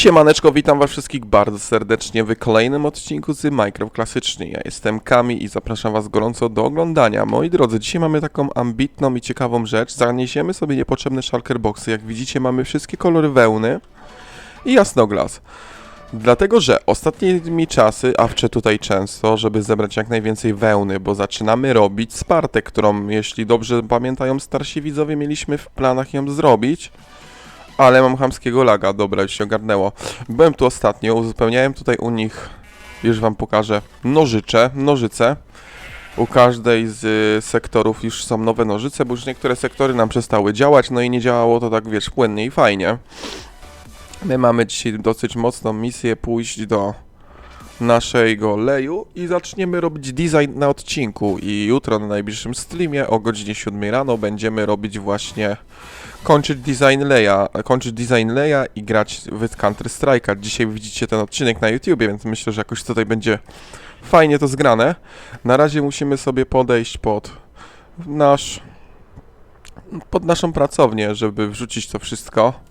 Siemaneczko, witam was wszystkich bardzo serdecznie w kolejnym odcinku z Minecraft Klasyczny. Ja jestem Kami i zapraszam was gorąco do oglądania. Moi drodzy, dzisiaj mamy taką ambitną i ciekawą rzecz. Zaniesiemy sobie niepotrzebne shulker boxy. Jak widzicie mamy wszystkie kolory wełny i jasnoglas. Dlatego, że ostatnimi czasy, a wczę tutaj często, żeby zebrać jak najwięcej wełny, bo zaczynamy robić Spartę, którą, jeśli dobrze pamiętają starsi widzowie, mieliśmy w planach ją zrobić. Ale mam chamskiego laga, dobra, już się ogarnęło. Byłem tu ostatnio, uzupełniałem tutaj u nich, już wam pokażę, nożycze, nożyce. U każdej z y, sektorów już są nowe nożyce, bo już niektóre sektory nam przestały działać, no i nie działało to tak, wiesz, płynnie i fajnie. My mamy dzisiaj dosyć mocną misję pójść do naszego leju i zaczniemy robić design na odcinku i jutro na najbliższym streamie o godzinie 7 rano będziemy robić właśnie kończyć design leja, kończyć design leja i grać w Counter Strike'a. Dzisiaj widzicie ten odcinek na YouTubie, więc myślę, że jakoś tutaj będzie fajnie to zgrane. Na razie musimy sobie podejść pod nasz pod naszą pracownię, żeby wrzucić to wszystko.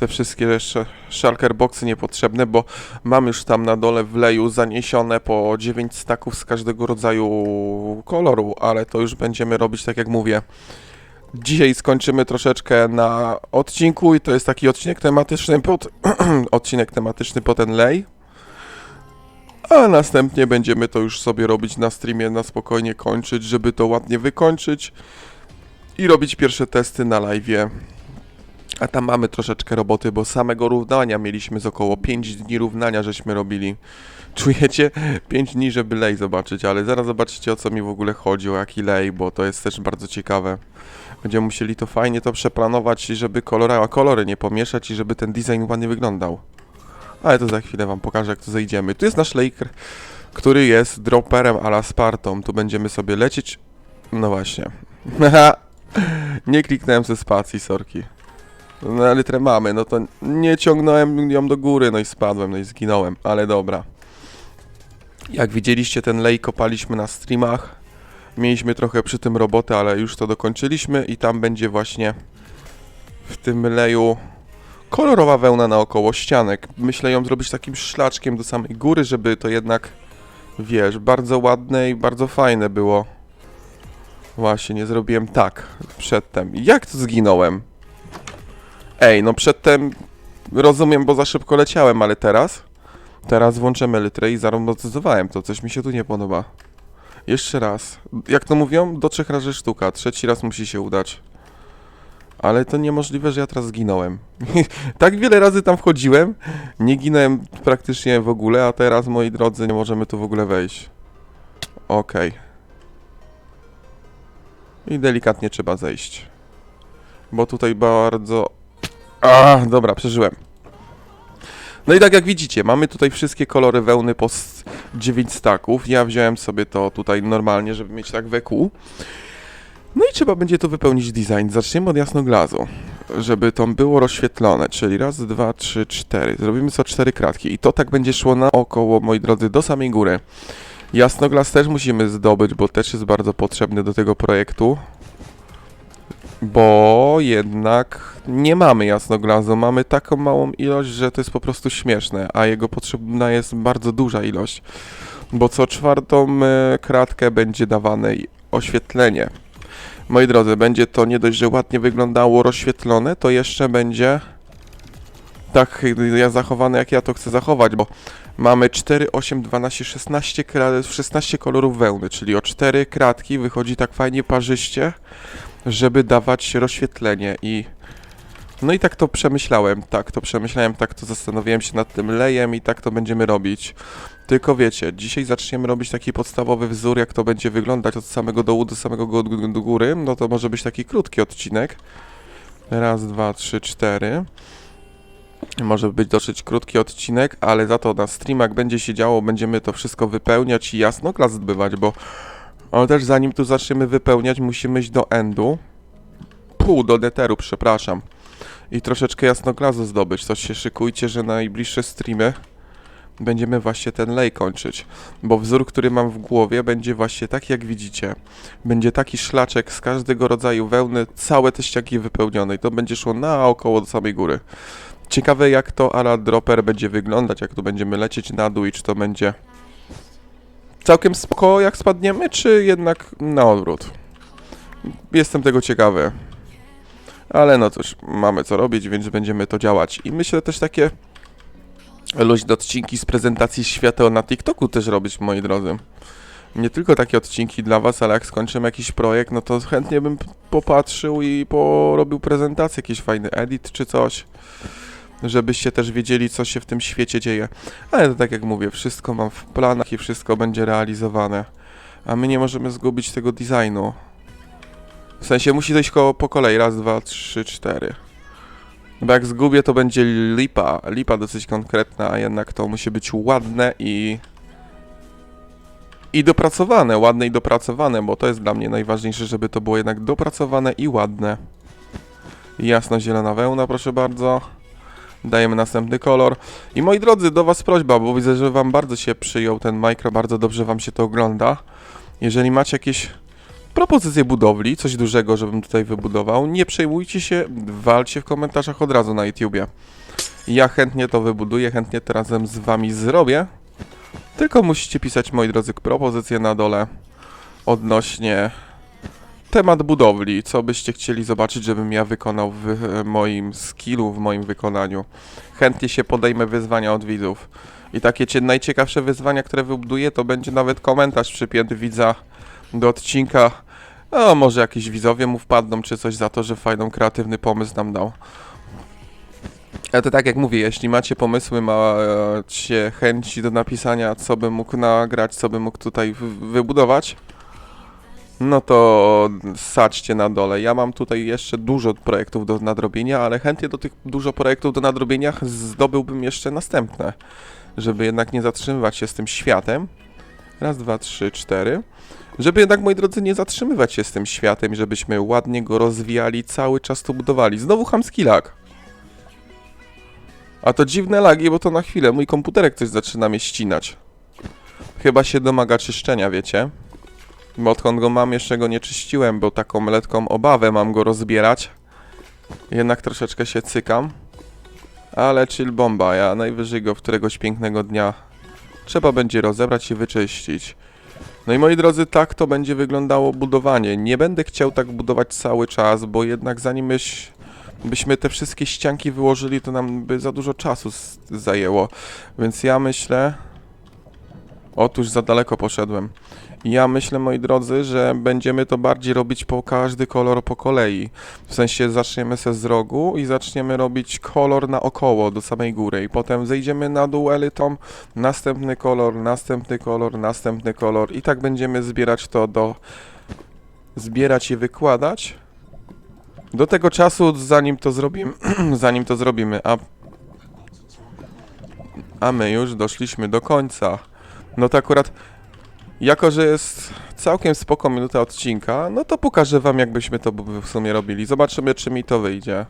Te wszystkie sh- shulker boxy niepotrzebne, bo mam już tam na dole w leju zaniesione po 9 staków z każdego rodzaju koloru, ale to już będziemy robić tak jak mówię. Dzisiaj skończymy troszeczkę na odcinku i to jest taki odcinek tematyczny pod odcinek tematyczny po ten lej. A następnie będziemy to już sobie robić na streamie, na spokojnie kończyć, żeby to ładnie wykończyć i robić pierwsze testy na live'ie. A tam mamy troszeczkę roboty, bo samego równania mieliśmy z około 5 dni równania, żeśmy robili. Czujecie? 5 dni, żeby lej zobaczyć, ale zaraz zobaczycie o co mi w ogóle chodzi, o jaki lej, bo to jest też bardzo ciekawe. Będziemy musieli to fajnie to przeplanować, żeby kolory, a kolory nie pomieszać i żeby ten design ładnie wyglądał. Ale to za chwilę wam pokażę, jak to zejdziemy. Tu jest nasz laker, który jest dropperem a la Spartą. Tu będziemy sobie lecieć. No właśnie. nie kliknąłem ze spacji, sorki. No ale litrę mamy, no to nie ciągnąłem ją do góry, no i spadłem, no i zginąłem, ale dobra. Jak widzieliście, ten lej kopaliśmy na streamach. Mieliśmy trochę przy tym roboty, ale już to dokończyliśmy i tam będzie właśnie w tym leju kolorowa wełna naokoło ścianek. Myślę ją zrobić takim szlaczkiem do samej góry, żeby to jednak, wiesz, bardzo ładne i bardzo fajne było. Właśnie, nie zrobiłem tak przedtem. Jak to zginąłem? Ej, no przedtem rozumiem, bo za szybko leciałem, ale teraz? Teraz włączymy litrę i zarobotyzowałem to, coś mi się tu nie podoba. Jeszcze raz. Jak to mówią? Do trzech razy sztuka. Trzeci raz musi się udać. Ale to niemożliwe, że ja teraz zginąłem. tak wiele razy tam wchodziłem, nie ginąłem praktycznie w ogóle, a teraz, moi drodzy, nie możemy tu w ogóle wejść. Okej. I delikatnie trzeba zejść. Bo tutaj bardzo... A, dobra, przeżyłem. No i tak jak widzicie, mamy tutaj wszystkie kolory wełny po s- 9 staków. Ja wziąłem sobie to tutaj normalnie, żeby mieć tak we kół. No i trzeba będzie to wypełnić design. Zaczniemy od jasnoglazu, żeby to było rozświetlone, czyli raz, dwa, trzy, cztery. Zrobimy co cztery kratki i to tak będzie szło naokoło, moi drodzy, do samej góry. Jasnoglas też musimy zdobyć, bo też jest bardzo potrzebny do tego projektu. Bo jednak nie mamy jasnoglazu, mamy taką małą ilość, że to jest po prostu śmieszne, a jego potrzebna jest bardzo duża ilość. Bo co czwartą e, kratkę będzie dawane oświetlenie. Moi drodzy, będzie to nie dość, że ładnie wyglądało rozświetlone, to jeszcze będzie tak ja zachowane, jak ja to chcę zachować, bo mamy 4, 8, 12, 16, kra- 16 kolorów wełny, czyli o 4 kratki wychodzi tak fajnie parzyście, żeby dawać rozświetlenie i no i tak to przemyślałem, tak to przemyślałem, tak to zastanowiłem się nad tym lejem i tak to będziemy robić. Tylko wiecie, dzisiaj zaczniemy robić taki podstawowy wzór, jak to będzie wyglądać od samego dołu do samego do góry. No to może być taki krótki odcinek. Raz, dwa, trzy, cztery. Może być dosyć krótki odcinek, ale za to na streamach będzie się działo, będziemy to wszystko wypełniać i jasno klas zbywać, bo ale też zanim tu zaczniemy wypełniać, musimy iść do endu. Pół, do netheru, przepraszam. I troszeczkę jasnoglazu zdobyć. To się szykujcie, że na najbliższe streamy będziemy właśnie ten lej kończyć. Bo wzór, który mam w głowie, będzie właśnie tak jak widzicie. Będzie taki szlaczek z każdego rodzaju wełny, całe te ściagi wypełnione i to będzie szło naokoło do samej góry. Ciekawe jak to ala dropper będzie wyglądać, jak tu będziemy lecieć na dół i czy to będzie całkiem spoko jak spadniemy, czy jednak na odwrót. Jestem tego ciekawy. Ale no cóż, mamy co robić, więc będziemy to działać. I myślę też takie luźne odcinki z prezentacji świateł na TikToku też robić, moi drodzy. Nie tylko takie odcinki dla was, ale jak skończymy jakiś projekt, no to chętnie bym popatrzył i porobił prezentację, jakiś fajny edit czy coś. Żebyście też wiedzieli, co się w tym świecie dzieje. Ale to tak jak mówię, wszystko mam w planach i wszystko będzie realizowane. A my nie możemy zgubić tego designu. W sensie musi dojść koło po kolei. Raz, dwa, trzy, cztery. No Bo jak zgubię, to będzie lipa. Lipa dosyć konkretna, a jednak to musi być ładne i... I dopracowane, ładne i dopracowane, bo to jest dla mnie najważniejsze, żeby to było jednak dopracowane i ładne. Jasno-zielona wełna, proszę bardzo. Dajemy następny kolor. I moi drodzy, do was prośba, bo widzę, że wam bardzo się przyjął ten mikro, bardzo dobrze wam się to ogląda. Jeżeli macie jakieś propozycje budowli, coś dużego, żebym tutaj wybudował, nie przejmujcie się, walcie w komentarzach od razu na YouTubie. Ja chętnie to wybuduję, chętnie to razem z wami zrobię. Tylko musicie pisać, moi drodzy, propozycje na dole odnośnie temat budowli, co byście chcieli zobaczyć, żebym ja wykonał w e, moim skillu, w moim wykonaniu. Chętnie się podejmę wyzwania od widzów. I takie cie- najciekawsze wyzwania, które wybuduję, to będzie nawet komentarz przypięty widza do odcinka. A może jakieś widzowie mu wpadną, czy coś za to, że fajną, kreatywny pomysł nam dał. Ale to tak jak mówię, jeśli macie pomysły, macie chęci do napisania, co bym mógł nagrać, co bym mógł tutaj wy- wybudować, no to saczcie na dole. Ja mam tutaj jeszcze dużo projektów do nadrobienia, ale chętnie do tych dużo projektów do nadrobienia zdobyłbym jeszcze następne, żeby jednak nie zatrzymywać się z tym światem. Raz, dwa, trzy, cztery. Żeby jednak, moi drodzy, nie zatrzymywać się z tym światem, żebyśmy ładnie go rozwijali, cały czas to budowali. Znowu chamski lag. A to dziwne lagi, bo to na chwilę mój komputerek coś zaczyna mnie ścinać. Chyba się domaga czyszczenia, wiecie? Odkąd go mam, jeszcze go nie czyściłem, bo taką letką obawę mam go rozbierać. Jednak troszeczkę się cykam. Ale chill bomba, ja najwyżej go któregoś pięknego dnia trzeba będzie rozebrać i wyczyścić. No i moi drodzy, tak to będzie wyglądało budowanie. Nie będę chciał tak budować cały czas, bo jednak zanim myś, byśmy te wszystkie ścianki wyłożyli, to nam by za dużo czasu zajęło. Więc ja myślę... Otóż za daleko poszedłem. Ja myślę, moi drodzy, że będziemy to bardziej robić po każdy kolor po kolei. W sensie zaczniemy se z rogu i zaczniemy robić kolor naokoło, do samej góry. I potem zejdziemy na dół elitą, następny kolor, następny kolor, następny kolor. I tak będziemy zbierać to do... Zbierać i wykładać. Do tego czasu, zanim to zrobimy, zanim to zrobimy, a... A my już doszliśmy do końca. No to akurat jako, że jest całkiem spoko minuta odcinka, no to pokażę wam, jakbyśmy to w sumie robili. Zobaczymy, czy mi to wyjdzie.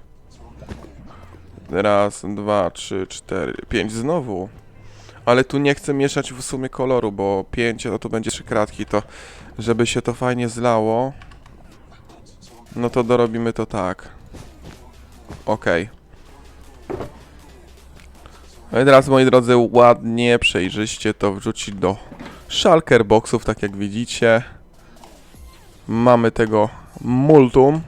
Raz, dwa, trzy, cztery, pięć znowu. Ale tu nie chcę mieszać w sumie koloru, bo pięć, no to będzie trzy kratki, to żeby się to fajnie zlało, no to dorobimy to tak. Okej. No i teraz, moi drodzy, ładnie, przejrzyście to wrzucić do Shulker boxów, tak jak widzicie. Mamy tego multum.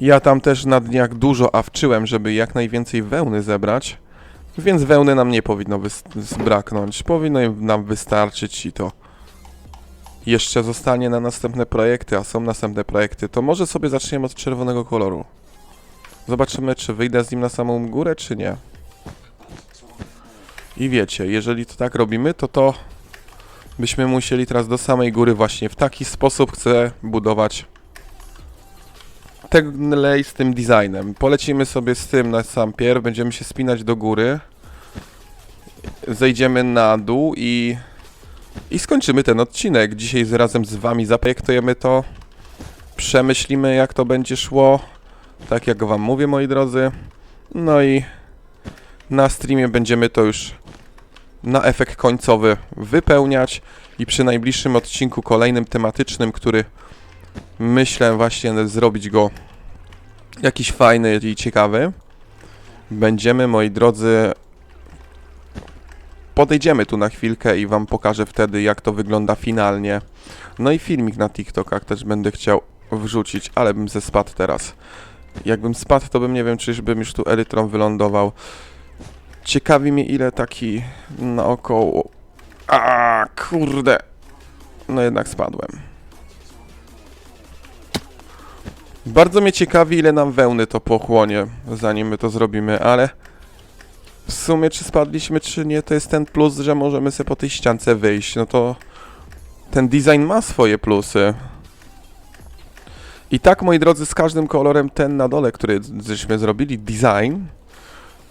Ja tam też na dniach dużo awczyłem, żeby jak najwięcej wełny zebrać. Więc wełny nam nie powinno zbraknąć. Powinno nam wystarczyć i to jeszcze zostanie na następne projekty, a są następne projekty. To może sobie zaczniemy od czerwonego koloru. Zobaczymy, czy wyjdę z nim na samą górę, czy nie. I wiecie, jeżeli to tak robimy, to to byśmy musieli teraz do samej góry właśnie w taki sposób chcę budować ten lej z tym designem. Polecimy sobie z tym na sam pierw, będziemy się spinać do góry. Zejdziemy na dół i i skończymy ten odcinek. Dzisiaj razem z wami zaprojektujemy to. Przemyślimy jak to będzie szło. Tak jak wam mówię moi drodzy. No i na streamie będziemy to już na efekt końcowy wypełniać i przy najbliższym odcinku kolejnym tematycznym, który myślę właśnie zrobić go jakiś fajny i ciekawy. będziemy, moi drodzy, podejdziemy tu na chwilkę i wam pokażę wtedy, jak to wygląda finalnie. No i filmik na TikTokach też będę chciał wrzucić, ale bym ze spadł teraz. Jakbym spadł, to bym nie wiem, czyżbym już tu elytron wylądował. Ciekawi mnie, ile taki naokoło... A kurde. No jednak spadłem. Bardzo mnie ciekawi, ile nam wełny to pochłonie, zanim my to zrobimy, ale w sumie czy spadliśmy, czy nie, to jest ten plus, że możemy sobie po tej ściance wyjść. No to ten design ma swoje plusy. I tak, moi drodzy, z każdym kolorem ten na dole, który żeśmy zrobili, design,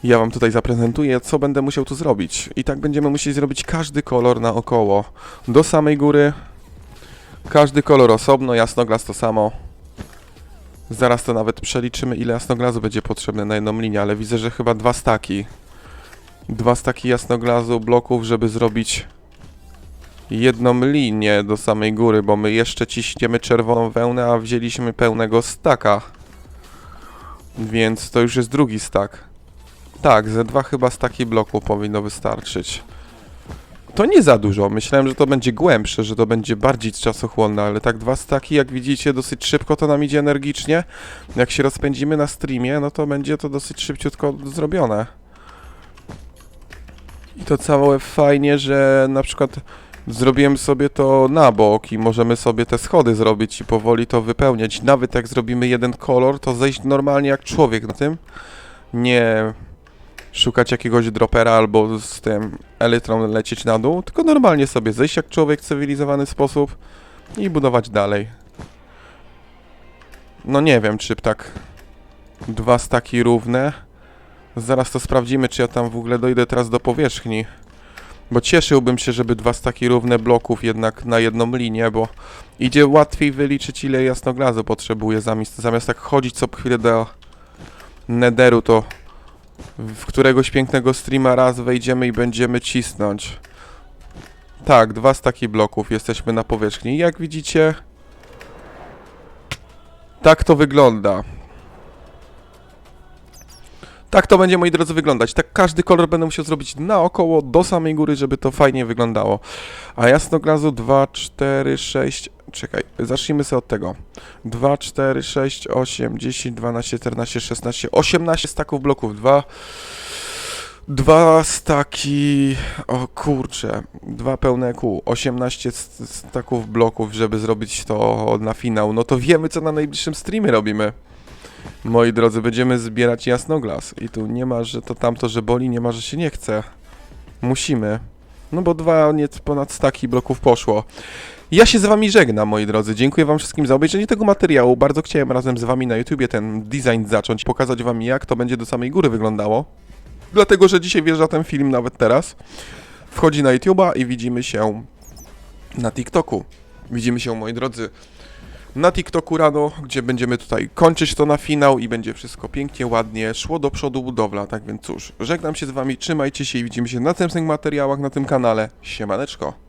ja wam tutaj zaprezentuję, co będę musiał tu zrobić. I tak będziemy musieli zrobić każdy kolor naokoło. Do samej góry. Każdy kolor osobno, jasnoglas to samo. Zaraz to nawet przeliczymy, ile jasnoglazu będzie potrzebne na jedną linię, ale widzę, że chyba dwa staki. Dwa staki jasnoglazu bloków, żeby zrobić jedną linię do samej góry, bo my jeszcze ciśniemy czerwoną wełnę, a wzięliśmy pełnego staka. Więc to już jest drugi stak. Tak, ze dwa chyba staki bloku powinno wystarczyć. To nie za dużo. Myślałem, że to będzie głębsze, że to będzie bardziej czasochłonne, ale tak dwa staki, jak widzicie, dosyć szybko to nam idzie energicznie. Jak się rozpędzimy na streamie, no to będzie to dosyć szybciutko zrobione. I to całe fajnie, że na przykład zrobiłem sobie to na bok i możemy sobie te schody zrobić i powoli to wypełniać. Nawet jak zrobimy jeden kolor, to zejść normalnie jak człowiek na tym. Nie szukać jakiegoś dropera albo z tym elytrą lecieć na dół, tylko normalnie sobie zejść jak człowiek w cywilizowany sposób i budować dalej. No nie wiem, czy tak dwa staki równe. Zaraz to sprawdzimy, czy ja tam w ogóle dojdę teraz do powierzchni. Bo cieszyłbym się, żeby dwa staki równe bloków jednak na jedną linię, bo idzie łatwiej wyliczyć, ile jasnoglazu potrzebuje zamiast, zamiast tak chodzić co chwilę do nederu, to w któregoś pięknego streama raz wejdziemy i będziemy cisnąć. Tak, dwa staki bloków, jesteśmy na powierzchni. Jak widzicie, tak to wygląda. Tak to będzie, moi drodzy, wyglądać. Tak każdy kolor będę musiał zrobić naokoło, do samej góry, żeby to fajnie wyglądało. A jasnoglazu 2, 4, 6... Czekaj, zacznijmy sobie od tego. 2, 4, 6, 8, 10, 12, 14, 16, 18 staków bloków. 2... Dwa staki... O kurczę. Dwa pełne kół. 18 st- staków bloków, żeby zrobić to na finał. No to wiemy, co na najbliższym streamie robimy. Moi drodzy, będziemy zbierać jasnoglas. I tu nie ma, że to tamto, że boli, nie ma, że się nie chce. Musimy. No bo dwa, nie ponad staki bloków poszło. Ja się z wami żegnam, moi drodzy. Dziękuję wam wszystkim za obejrzenie tego materiału. Bardzo chciałem razem z wami na YouTubie ten design zacząć, pokazać wam jak to będzie do samej góry wyglądało. Dlatego, że dzisiaj wjeżdża ten film nawet teraz. Wchodzi na YouTube'a i widzimy się na TikToku. Widzimy się, moi drodzy, na TikToku rano, gdzie będziemy tutaj kończyć to na finał i będzie wszystko pięknie, ładnie szło do przodu budowla. Tak więc cóż, żegnam się z wami, trzymajcie się i widzimy się na następnych materiałach na tym kanale. Siemaneczko.